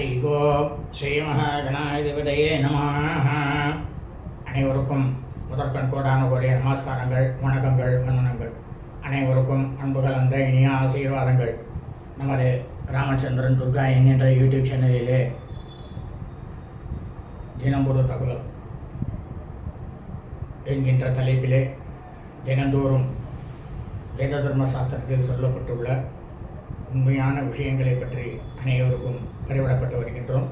ஹரி ஓம் ஸ்ரீ மகாகணாதிபதியே நம அனைவருக்கும் முதற்கண் கோடான கோடிய நமஸ்காரங்கள் வணக்கங்கள் வந்தனங்கள் அனைவருக்கும் அன்பு கலந்த இனிய ஆசீர்வாதங்கள். நமது ராமச்சந்திரன் துர்கா என்கின்ற யூடியூப் சேனலிலே தினம் தகவல். என்கின்ற தலைப்பிலே தினந்தோறும் வேத தர்ம சாஸ்திரத்தில் சொல்லப்பட்டுள்ள உண்மையான விஷயங்களை பற்றி அனைவருக்கும் பரிவிடப்பட்டு வருகின்றோம்.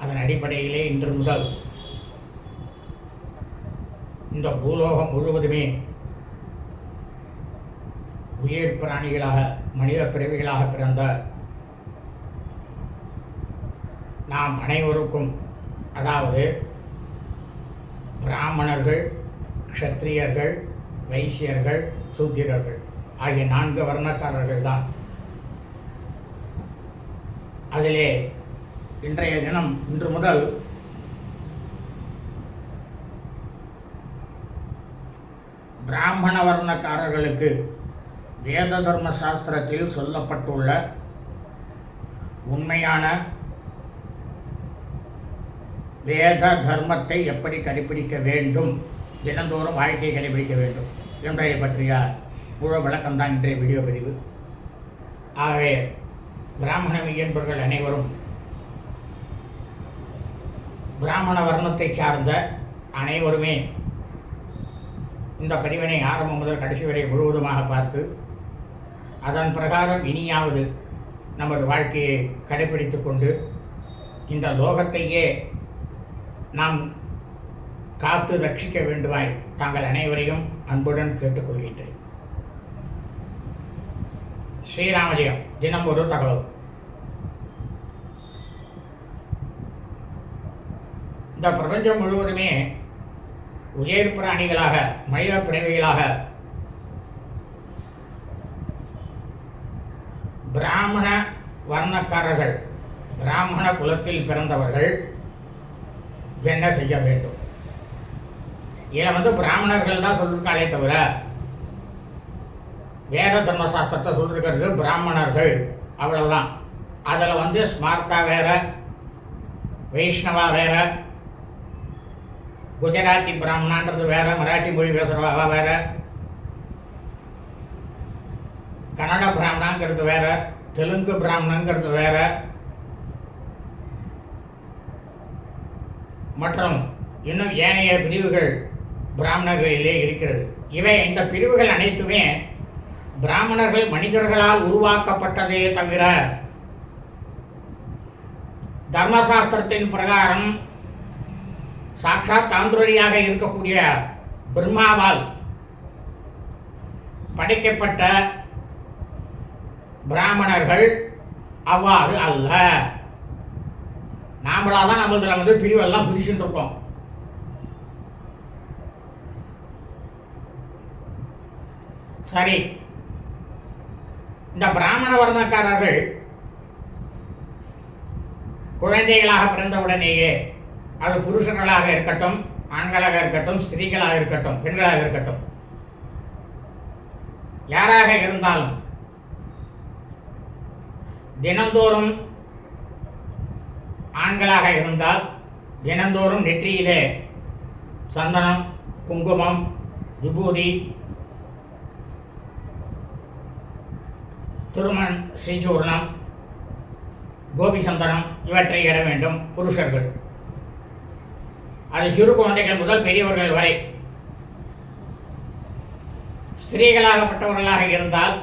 அதன் அடிப்படையிலே இன்று முதல் இந்த பூலோகம் முழுவதுமே உயிர் பிராணிகளாக மனித பிறவிகளாக பிறந்த நாம் அனைவருக்கும் அதாவது பிராமணர்கள் க்ஷத்திரியர்கள் வைசியர்கள் சூத்திரர்கள் ஆகிய நான்கு வர்ணக்காரர்கள் தான் அதிலே இன்றைய தினம் இன்று முதல் பிராமண வர்ணக்காரர்களுக்கு வேத தர்ம சாஸ்திரத்தில் சொல்லப்பட்டுள்ள உண்மையான வேத தர்மத்தை எப்படி கடைபிடிக்க வேண்டும்? தினந்தோறும் வாழ்க்கையை கடைபிடிக்க வேண்டும். என்பதை பற்றிய முழு விளக்கம்தான் இன்றைய வீடியோ பதிவு. ஆகவே பிராமண மெய்யன்பர்கள் அனைவரும் பிராமண வர்ணத்தை சார்ந்த அனைவருமே இந்த பதிவினை ஆரம்பம் முதல் கடைசி வரை முழுவதுமாக பார்த்து அதன் பிரகாரம் இனியாவது நமது வாழ்க்கையை கடைபிடித்து கொண்டு இந்த லோகத்தையே நாம் காத்து ரட்சிக்க வேண்டுமாய் தாங்கள் அனைவரையும் அன்புடன் கேட்டுக்கொள்கின்றேன். ஸ்ரீராமஜெயம். தினம் ஒரு தகவல். இந்த பிரபஞ்சம் முழுவதுமே உயர் பிராணிகளாக மனித பிறவிகளாக பிராமண வர்ணக்காரர்கள் பிராமண குலத்தில் பிறந்தவர்கள் என்ன செய்ய வேண்டும்? இதில் வந்து பிராமணர்கள் தான் சொல்லிருக்காளே தவிர வேத தர்மசாஸ்திரத்தை சொல்லியிருக்கிறது பிராமணர்கள். அவ்வளோதான் அதில் வந்து ஸ்மார்த்தா வேற வைஷ்ணவா வேற குஜராத்தி பிராமணான்றது வேற மராட்டி மொழி பேசுகிறவா வேற கன்னட பிராமணாங்கிறது வேற தெலுங்கு பிராமணங்கிறது வேற மற்றும் இன்னும் ஏனைய பிரிவுகள் பிராமணர்களிலே இருக்கிறது. இவை இந்த பிரிவுகள் அனைத்துமே பிராமணர்கள் மனிதர்களால் உருவாக்கப்பட்டதே தவிர தர்மசாஸ்திரத்தின் பிரகாரம் சாட்சாத் தாந்துரடியாக இருக்கக்கூடிய பிரம்மாவால் படைக்கப்பட்ட பிராமணர்கள் அவ்வாறு அல்ல. நாமளாக தான் நம்மளதுல வந்து பிரிவெல்லாம் பிரிச்சுட்டு இருக்கோம். சரி இந்த பிராமண வர்ணக்காரர்கள் குழந்தைகளாக பிறந்தவுடனேயே அது புருஷர்களாக இருக்கட்டும் ஆண்களாக இருக்கட்டும் ஸ்திரீகளாக இருக்கட்டும் பெண்களாக இருக்கட்டும். யாராக இருந்தாலும் தினந்தோறும் ஆண்களாக இருந்தால் தினந்தோறும் நெற்றியிலே சந்தனம் குங்குமம் விபூதி திருமண் ஸ்ரீசூர்ணம் கோபி சந்தனம் இவற்றை இட வேண்டும் புருஷர்கள். அது சிறு குழந்தைகள் முதல் பெரியவர்கள் வரை. ஸ்திரீகளாகப்பட்டவர்களாக இருந்தால்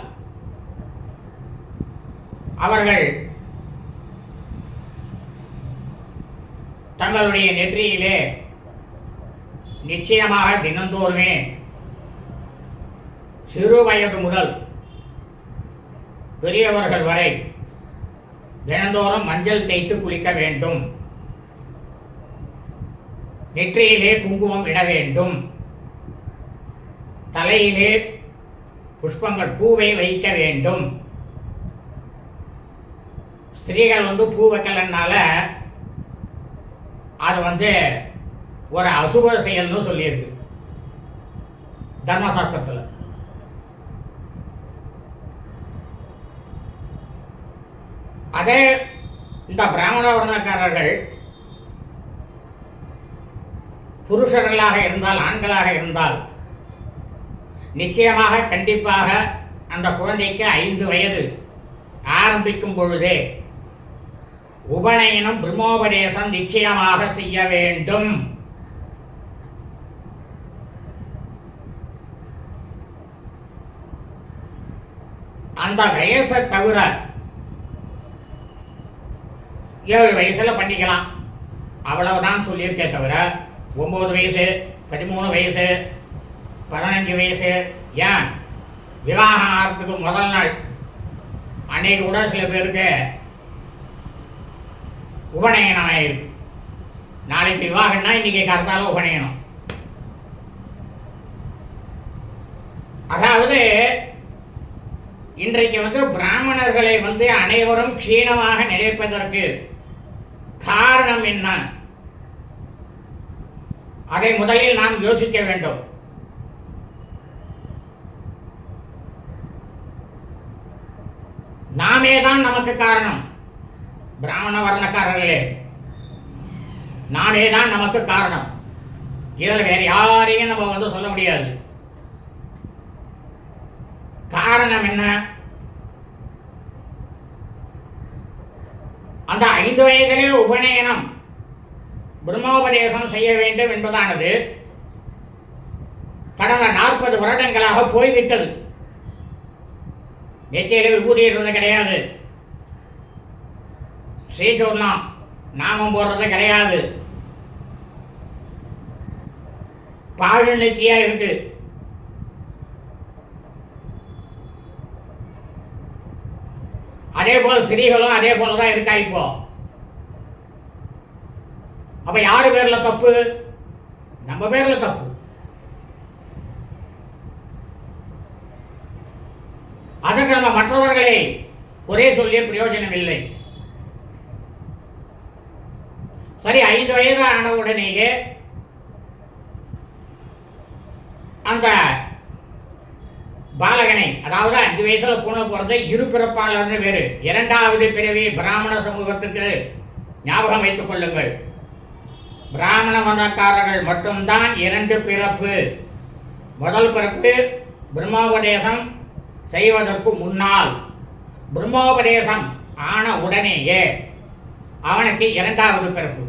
அவர்கள் தங்களுடைய நெற்றியிலே நிச்சயமாக தினந்தோறுமே சிறு வயது முதல் பெரியவர்கள் வரை தினந்தோறும் மஞ்சள் தேய்த்து குளிக்க வேண்டும். நெற்றியிலே குங்குமம் இட வேண்டும். தலையிலே புஷ்பங்கள் பூவை வைக்க வேண்டும். ஸ்திரீகள் வந்து பூ வைக்கலனால அது வந்து ஒரு அசுப செயல்னு சொல்லியிருக்கு தர்மசாஸ்திரத்தில். அதே இந்த பிராமண வர்ணக்காரர்கள் புருஷர்களாக இருந்தால் ஆண்களாக இருந்தால் நிச்சயமாக கண்டிப்பாக அந்த குழந்தைக்கு ஐந்து வயது ஆரம்பிக்கும் பொழுதே உபநயனம் பிரம்மோபதேசம் நிச்சயமாக செய்ய வேண்டும். அந்த வயசை தவிர ஏழு வயசில் பண்ணிக்கலாம். அவ்வளவுதான் சொல்லியிருக்கே தவிர ஒம்பது வயசு பதிமூணு வயசு பதினஞ்சு வயசு ஏன்? விவாகம் ஆகிறதுக்கு முதல் நாள். அன்னைக்கு கூட சில பேருக்கு உபநயனம் ஆயிருக்கு நாளைக்கு விவாகம்னா இன்னைக்கு கருத்தால உபநயனம். அதாவது இன்றைக்கு வந்து பிராமணர்களை வந்து அனைவரும் க்ஷீணமாக நினைப்பதற்கு காரணம் என்ன? அதை முதலில் நாம் யோசிக்க வேண்டும். நாமே தான் நமக்கு காரணம். பிராமண வர்ணக்காரர்களே நாமே தான் நமக்கு காரணம். இதில் வேறு யாரையும் நம்ம வந்து சொல்ல முடியாது. காரணம் என்ன? அந்த ஐந்து வயதிலே உபநயனம் பிரம்மோபதேசம் செய்ய வேண்டும் என்பதானது. கடந்த நாற்பது வருடங்களாக போய்விட்டது. நெத்தியில விபூதி கிடையாது. ஸ்ரீசூர்ணம் நாமம் போடுறது கிடையாது. பாழு நெத்தியா இருக்குது அதே போல ஸ்திரீகளும் அதே போல தான் இருக்கா இப்போ? அப்ப யாரு பேர்ல தப்பு? நம்ம பேர்ல தப்பு. அதற்கு நம்ம மற்றவர்களை குறை சொல்லிய பிரயோஜனம் இல்லை. சரி ஐந்து வயது ஆனவுடனேயே அந்த பாலகனை அதாவது அஞ்சு வயசுல பூனை பிறந்த இரு பிறப்பாளர்னு வேறு. இரண்டாவது பிறவி பிராமண சமூகத்துக்கு ஞாபகம் வைத்துக் கொள்ளுங்கள். பிராமண மதக்காரர்கள் மட்டும்தான் இரண்டு பிறப்பு. முதல் பிறப்பு பிரம்மோபதேசம் செய்வதற்கு முன்னால். பிரம்மோபதேசம் ஆன உடனேயே அவனுக்கு இரண்டாவது பிறப்பு.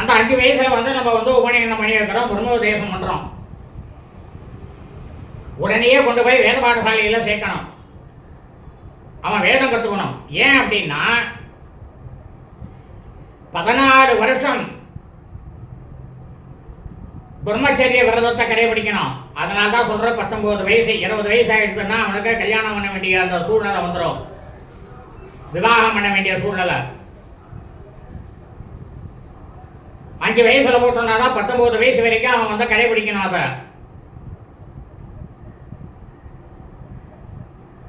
அந்த அஞ்சு வயசுல வந்து நம்ம வந்து உபநயனம் பண்ணி வைக்கிறோம் பிரம்மோபதேசம் பண்றோம். உடனேயே கொண்டு போய் வேத பாடசாலையில சேர்க்கணும். அவன் வேதம் கத்துக்கணும். ஏன் அப்படின்னா பதினாறு வருஷம் பிரம்மச்சரிய விரதத்தை கடைபிடிக்கணும். அதனால தான் சொல்ற பத்தொன்பது வயசு இருபது வயசு ஆயிடுச்சுன்னா அவனுக்கு கல்யாணம் பண்ண வேண்டிய அந்த சூழ்நிலை வந்துடும் விவாகம் பண்ண வேண்டிய சூழ்நிலை. அஞ்சு வயசுல போட்டோம்னா தான் பத்தொன்பது வயசு வரைக்கும் அவன் வந்து கடைபிடிக்கணும் அதை.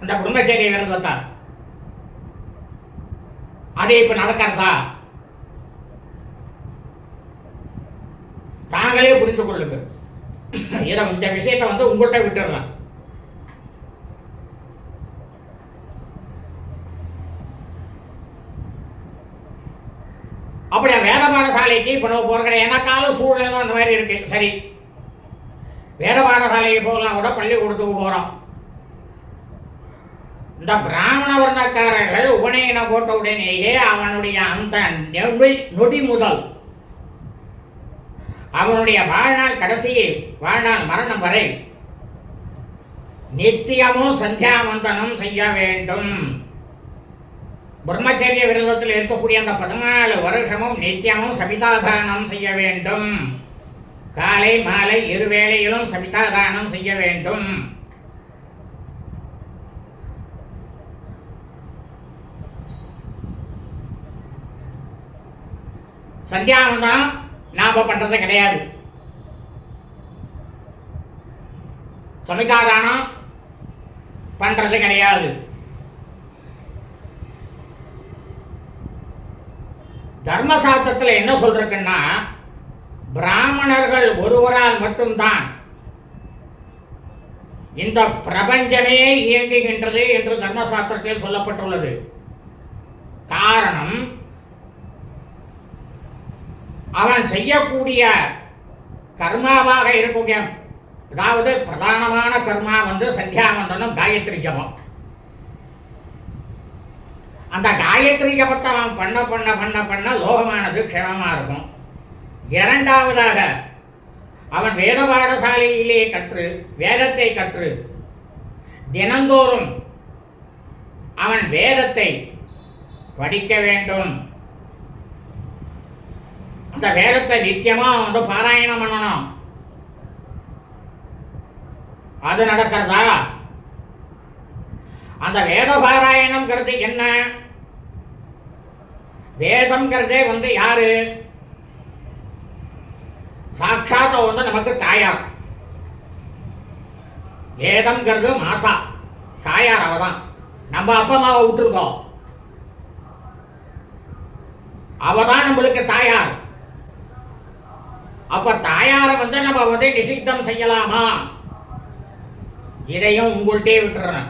அந்த பிரம்மச்சரிய விரதத்தை? அது இப்ப நடக்கிறதா? தாங்களே புரிந்து கொள்ளுங்க. இதை இந்த விஷயத்தை வந்து உங்கள்கிட்ட விட்டுடுறேன். அப்படியா வேத பாடசாலைக்கு இப்போ நம்ம போகிற கிடையாது. ஏன்னா கால சூழ்நிலை அந்த மாதிரி இருக்குது சரி. வேத பாடசாலைக்கு போகலாம் கூட பள்ளிக்கூடத்துக்கு போகிறோம் இந்த பிராமண வர்ணக்காரர்கள் உபநயனம் போட்ட உடனேயே அவனுடைய அந்த நொடி நொடி முதல் அவனுடைய வாழ்நாள் கடைசி வாழ்நாள் மரணம் வரை நித்தியமும் சந்தியாவந்தனம் செய்ய வேண்டும். பிரம்மச்சரிய விரதத்தில் இருக்கக்கூடிய அந்த பதினாலு வருஷமும் நித்தியமும் சமிதாதானம் செய்ய வேண்டும். காலை மாலை இருவேளையிலும் சமிதாதானம் செய்ய வேண்டும். சந்தியாவந்தனம் நாம் பண்ணுறது கிடையாது. சமிதாதானம் பண்ணுறது கிடையாது. தர்மசாஸ்திரத்தில் என்ன சொல்றதுன்னா பிராமணர்கள் ஒருவரால் மட்டும்தான் இந்த பிரபஞ்சமே இயங்குகின்றது என்று தர்மசாஸ்திரத்தில் சொல்லப்பட்டுள்ளது. காரணம் அவன் செய்யக்கூடிய கர்மாவாக இருக்கக்கூடிய அதாவது பிரதானமான கர்மா வந்து சந்தியாவந்தனம் காயத்ரி ஜபம். அந்த காயத்ரி ஜபத்தை அவன் பண்ண பண்ண பண்ண பண்ண லோகமானது க்ஷமமாக இருக்கும். இரண்டாவதாக அவன் வேத பாடசாலையிலே கற்று வேதத்தை கற்று தினந்தோறும் அவன் வேதத்தை படிக்க வேண்டும். அந்த வேதத்தை நித்தியமாக அவன் வந்து பாராயணம் பண்ணணும். அது நடக்கிறதா? அந்த வேத பாராயணம்ங்கிறது என்ன? வேதம்ங்கிறதே வந்து யாரு? சாட்சாத் வந்து நமக்கு தாயார். வேதம்ங்கிறது மாதா. தாயார் அவ தான் நம்ம அப்பா அம்மாவை விட்டுருக்கோம் அவ தான் நம்மளுக்கு தாயார். அப்ப தாயாரை வந்து நம்ம வந்து நிஷித்தம் செய்யலாமா? இதையும் உங்கள்கிட்டே விட்டுறேன்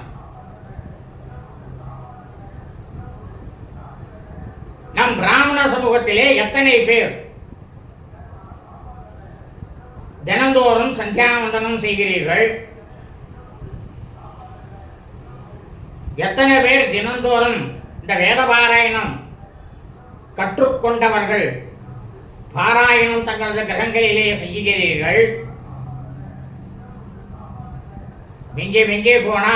நம் பிராமண சமூகத்திலே எத்தனை பேர்? தினந்தோறும் சந்தியாவந்தனம் செய்கிறீர்கள். எத்தனை பேர் தினந்தோறும் இந்த வேத பாராயணம் கற்றுக்கொண்டவர்கள் பாராயணம் தங்களது கிரகங்களிலே செய்கிறீர்கள்? மிஞ்சி மிஞ்சி போனா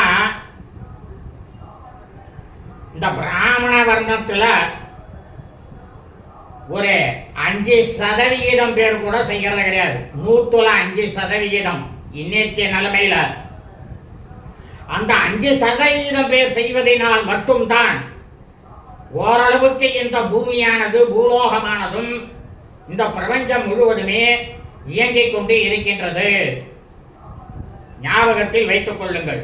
இந்த பிராமண வர்ணத்துல ஒரு அஞ்சு சதவிகிதம் பேர் கூட செய்கிறது கிடையாது. நூத்துல அஞ்சு சதவிகிதம். இன்னைய நிலைமையில் அந்த அஞ்சு சதவிகிதம் பேர் செய்வதனால் மட்டும்தான் ஓரளவுக்கு இந்த பூமியானது பூலோகமானதும் இந்த பிரபஞ்சம் முழுவதுமே இயங்கிக் கொண்டு இருக்கின்றது. ஞாபகத்தில் வைத்துக் கொள்ளுங்கள்.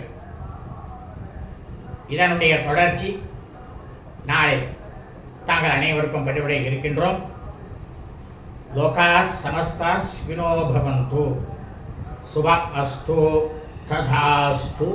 இதனுடைய தொடர்ச்சி நாளை தாங்கள் அனைவருக்கும் படிவிட இருக்கின்றோம் லோகா சமஸ்தா ஸ்வினோ பவந்து சுபம் அஸ்து ததாஸ்து